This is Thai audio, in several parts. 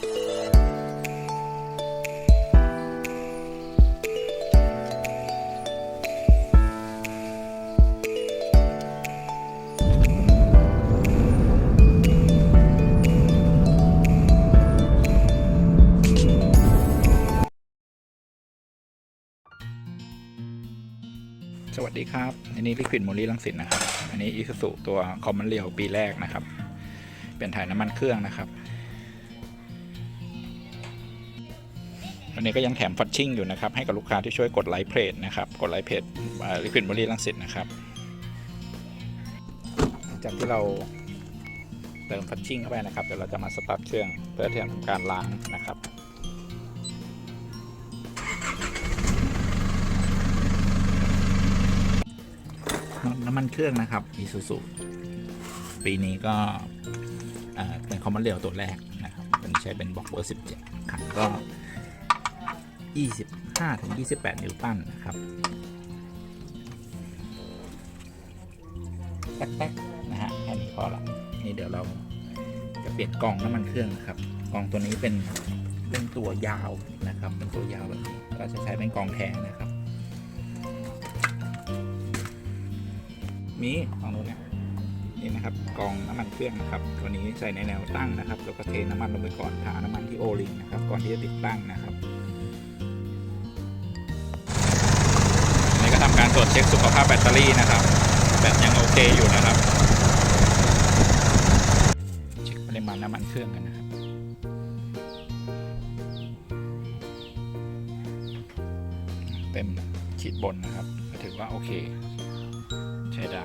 สวัสดีครับ อันนี้ลิควิดโมลีลังสิตนะครับ อันนี้อี u z u ตัวคอมมอนเรียวปีแรกนะครับ เป็นถ่ายน้ำมันเครื่องนะครับ วันนี้ก็ยังแถมฟัดชิ่งอยู่นะครับให้กับลูกค้าที่ช่วยกดไลค์เพจนะครับกดไลค์เพจลิควิดโมลีลังสิตนะครับจากที่เราเติมฟัดชิ่งเข้าไปนะครับเดี๋ยวเราจะมาสตาร์ทเครื่องเพื่อที่จะทำการล้างนะครับน้ำมันเครื่องนะครับ Isuzu ปีนี้ก็เป็นคอมมอนเรียวตัวแรกนะครับเป็นใช้เป็นบล็อกเบอร์17ขันก็ 25ถึง28 นิวตันนะครับแป๊กๆนะฮะแค่นี้พอละนี่เดี๋ยวเราจะเปลี่ยนกล่องน้ำมันเครื่องนะครับกล่องตัวนี้เป็นเป็นตัวยาวนะครับเป็นตัวยาวแบบนี้ก็จะใช้เป็นกล่องแท้นะครับมีของนู้นนะนี่นะครับกรองน้ำมันเครื่องนะครับ ตัวนี้ใส่ในแนวตั้งนะครับแล้วก็เทน้ำมันลงไปก่อนทาน้ำมันที่โอลิงนะครับก่อนที่จะติดตั้งนะครับ รตรวจเช็คสุขภาพแบตเตอรี่นะครับ แบตยังโอเคอยู่นะครับ เช็คปริมาณน้ำมันเครื่องกันนะครับเต็มขีดบนนะครับ ถือว่าโอเค ใช้ได้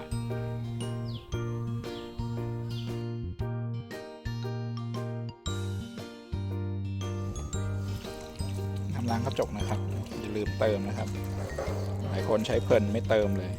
ทำล้างกระจกนะครับ อย่าลืมเติมนะครับ คนใช้เพลินไม่เติมเลย